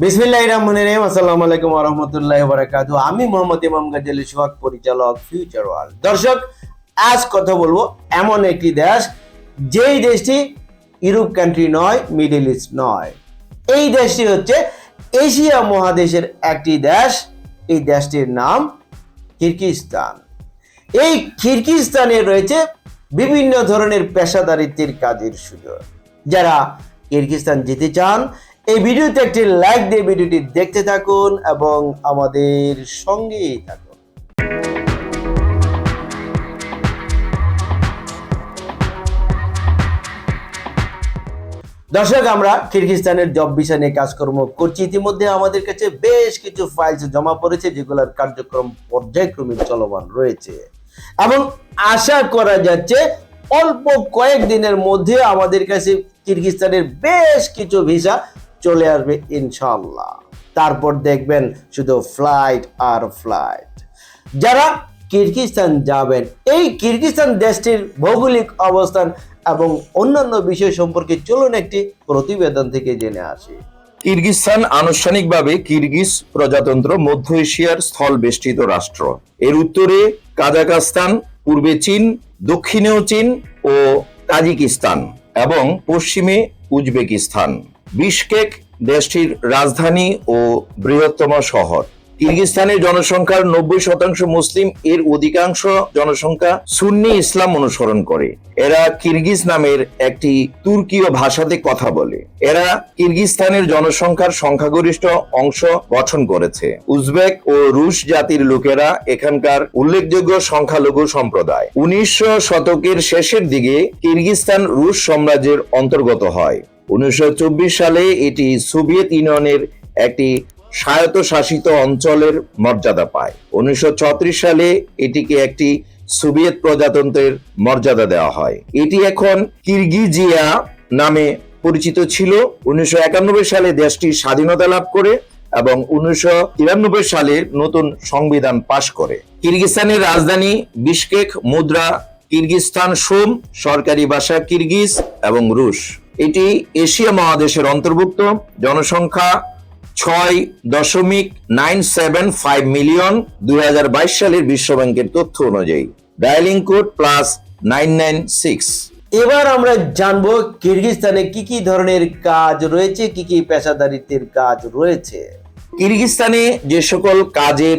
বিসমিল্লাহির রহমানির রহিম, আসসালামু আলাইকুম রাহমাতুল্লাহি ওয়া বারাকাতুহু। আমি মোহাম্মদ ইমাম গাজী সোহাগ পরিচালক ফিউচার ওয়ার্ল্ড দর্শক, আজ কথা বলব এমন একটি দেশ, যেই দেশটি ইউরোপ কান্ট্রি নয় মিডল ইস্ট নয়। এই দেশটি হচ্ছে এশিয়া মহাদেশের একটি দেশ। এই দেশটির নাম কিরগিজস্তান। এই কিরগিজস্তানে রয়েছে বিভিন্ন ধরনের পেশাদারিত্বের কাজের সুযোগ। যারা কিরগিজস্তান যেতে চান এই ভিডিওতে একটি লাইক দিয়ে ভিডিওটি দেখতে থাকুন এবং আমাদের সঙ্গেই থাকুন। দর্শক, আমরা কিরগিজস্তানের জব ভিসা নিয়ে কাজকর্ম করছি। ইতিমধ্যে আমাদের কাছে বেশ কিছু ফাইলস জমা পড়েছে, যেগুলোর কার্যক্রম পর্যায়ক্রমে চলমান রয়েছে। এবং আশা করা যাচ্ছে, অল্প কয়েকদিনের মধ্যে আমাদের কাছে কিরগিজস্তানের বেশ কিছু ভিসা চলে আসবে ইনশাল্লাহ তারপর দেখবেন শুধু ফ্লাইট আর ফ্লাইট যারা কিরগিজস্তান যাবেন, এই কিরগিজস্তান দেশটির ভৌগোলিক অবস্থান এবং অন্যান্য বিষয় সম্পর্কে চলুন একটি প্রতিবেদন থেকে জেনে আসি। কিরগিজস্তান আনুষ্ঠানিকভাবে কিরগিজ প্রজাতন্ত্র মধ্য এশিয়ার স্থল বেষ্টিত রাষ্ট্র। এর উত্তরে কাজাকাস্তান পূর্বে চীন, দক্ষিণেও চীন ও তাজিকিস্তান এবং পশ্চিমে উজবেকিস্তান। বিশকেক দেশটির রাজধানী ও বৃহত্তম শহর। কিরগিজস্তানের জনসংখ্যার নব্বই শতাংশ মুসলিম, এর অধিকাংশ জনসংখ্যা সুন্নি ইসলাম অনুসরণ করে। এরা কিরগিজ নামের একটি তুর্কীয় ভাষাতে কথা বলে। এরা কিরগিজস্তানের জনসংখ্যার সংখ্যাগরিষ্ঠ অংশ গঠন করেছে। উজবেক ও রুশ জাতির লোকেরা এখানকার উল্লেখযোগ্য সংখ্যালঘু সম্প্রদায়। উনিশশো শতকের শেষের দিকে কিরগিজস্তান রুশ সাম্রাজ্যের অন্তর্গত হয়। উনিশশো চব্বিশ সালে এটি সোভিয়েত ইউনিয়নের একটি স্বায়ত্তশাসিত অঞ্চলের মর্যাদা পায়। উনিশশো ছত্রিশ সালে এটিকে একটি সোভিয়েত প্রজাতন্ত্রের মর্যাদা দেওয়া হয়। এটি এখন কিরগিজিয়া নামে পরিচিত ছিল। উনিশশো একানব্বই সালে দেশটি স্বাধীনতা লাভ করে এবং উনিশশো তিরানব্বই সালে নতুন সংবিধান পাশ করে। কিরগিস্তানের রাজধানী বিশকেক মুদ্রা, কিরগিস্তান, সোম, সরকারি ভাষা কিরগিজ এবং রুশ। এটি এশিয়া মহাদেশের অন্তর্ভুক্ত। জনসংখ্যা ছয় দশমিক নাইন সেভেন ফাইভ মিলিয়ন দুই হাজার বাইশ সালের বিশ্ব ব্যাংকের তথ্য অনুযায়ী। Dialling code plus nine nine six. এবার আমরা জানব কিরগিজস্তানে কি কি ধরনের কাজ রয়েছে কি কি পেশাদারিত্বের কাজ রয়েছে। কিরগিস্তানে যে সকল কাজের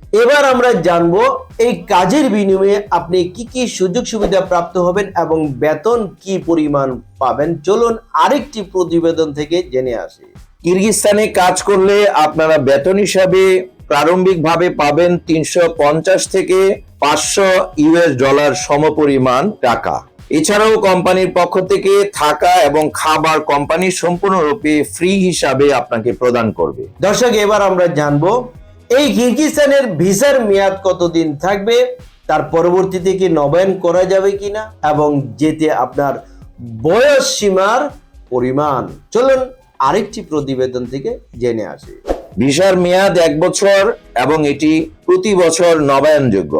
এবার আমরা জানব এই কাজের বিনিময়ে আপনি কি কি সুযোগ সুবিধা প্রাপ্ত হবেন এবং বেতন কি পরিমাণ পাবেন? চলুন আরেকটি প্রতিবেদন থেকে জেনে আসি। কিরগিস্তানে কাজ করলে আপনারা বেতন হিসাবে প্রারম্ভিকভাবে পাবেন তিনশো পঞ্চাশ থেকে পাঁচশো ইউএস ডলার সমপরিমাণ টাকা। এছাড়াও কোম্পানির পক্ষ থেকে থাকা এবং খাবার কোম্পানি সম্পূর্ণরূপে ফ্রি হিসাবে আপনাকে প্রদান করবে। দর্শক এবার আমরা জানব এই কিরগিজস্তানের ভিসার মেয়াদ কতদিন থাকবে? তার পরবর্তীতে কি নবায়ন করা যাবে কিনা? এবং যেতে আপনার বয়স সীমার পরিমাণ? চলুন আরেকটি প্রতিবেদন থেকে জেনে আসি। ভিসার মেয়াদ এক বছর এবং এটি প্রতি বছর নবায়নযোগ্য।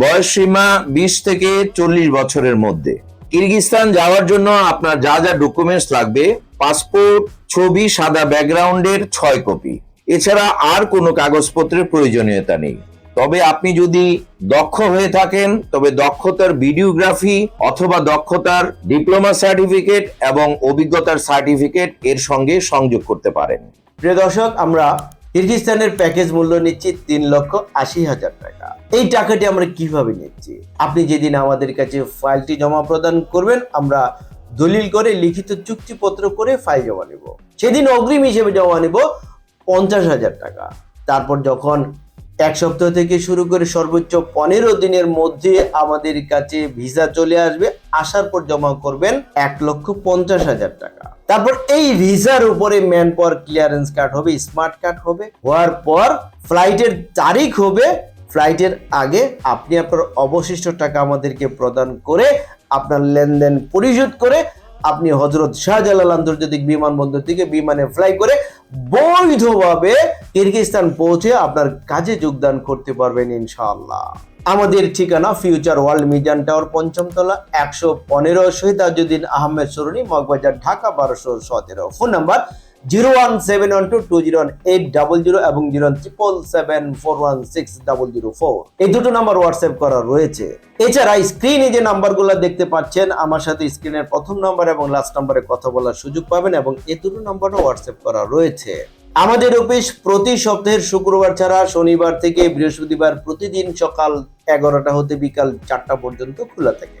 বয়স সীমা বিশ থেকে চল্লিশ বছরের মধ্যে। কিরগিস্তান যাওয়ার জন্য আপনার যা যা ডকুমেন্টস লাগবে, পাসপোর্ট, ছবি, সাদা ব্যাকগ্রাউন্ডের ছয় কপি। এছাড়া আর কোনো কাগজপত্রের প্রয়োজনীয়তা নেই। তবে আপনি যদি দক্ষ হয়ে থাকেন, তবে দক্ষতার ভিডিওগ্রাফি অথবা দক্ষতার ডিপ্লোমা সার্টিফিকেট এবং অভিজ্ঞতার সার্টিফিকেট এর সঙ্গে সংযোগ করতে পারেন। প্রিয় দর্শক, আমরা কিরগিজস্তানের প্যাকেজ মূল্য নিচ্ছি তিন লক্ষ আশি হাজার টাকা। এই টাকাটি আমরা কীভাবে নিচ্ছি? আপনি যেদিন আমাদের কাছে ফাইলটি জমা প্রদান করবেন, আমরা দলিল করে লিখিত চুক্তিপত্র করে ফাইল জমা নেব। সেদিন অগ্রিম হিসেবে জমা নেব পঞ্চাশ হাজার টাকা। তারপর যখন এক সপ্তাহ থেকে শুরু করে সর্বোচ্চ পনেরো দিনের মধ্যে আমাদের কাছে ভিসা চলে আসবে, আসার পর জমা করবেন এক লক্ষ পঞ্চাশ হাজার টাকা। তারপর এই ভিসার উপরে ম্যান পাওয়ার ক্লিয়ারেন্স কার্ড হবে, স্মার্ট কার্ড হবে। হওয়ার পর ফ্লাইটের তারিখ হবে, ফ্লাইটের আগে আপনি আপনার অবশিষ্ট টাকা আমাদেরকে প্রদান করে আপনার লেনদেন পরিশোধ করে, আপনি হজরত শাহজালাল আন্তর্জাতিক বিমানবন্দর থেকে বিমানে ফ্লাই করে বৈধভাবে কিরগিস্তান পৌঁছে আপনার কাজে যোগদান করতে পারবেন ইনশাআল্লাহ। আমাদের ঠিকানা ফিউচার ওয়ার্ল্ড মিজান টাওয়ার পঞ্চম তলা একশো পনেরো শহীদ আজুদ্দিন আহমেদ সরুনি মগবাজার, ঢাকা, বারোশো সতেরো। Phone number zero one seven one two two zero eight double zero এবং zero triple seven four one six double zero four. এই দুটো নাম্বার হোয়াটসঅ্যাপ করা রয়েছে। এছাড়া স্ক্রিনে যে নাম্বারগুলো দেখতে পাচ্ছেন, আমার সাথে স্ক্রিনের প্রথম নাম্বার এবং লাস্ট নাম্বারে কথা বলার সুযোগ পাবেন এবং এই দুটো নাম্বারও হোয়াটসঅ্যাপ করা রয়েছে। আমাদের অফিস প্রতি সপ্তাহের শুক্রবার ছাড়া শনিবার থেকে বৃহস্পতিবার প্রতিদিন সকাল এগারোটা হতে বিকাল চারটা পর্যন্ত খোলা থাকে।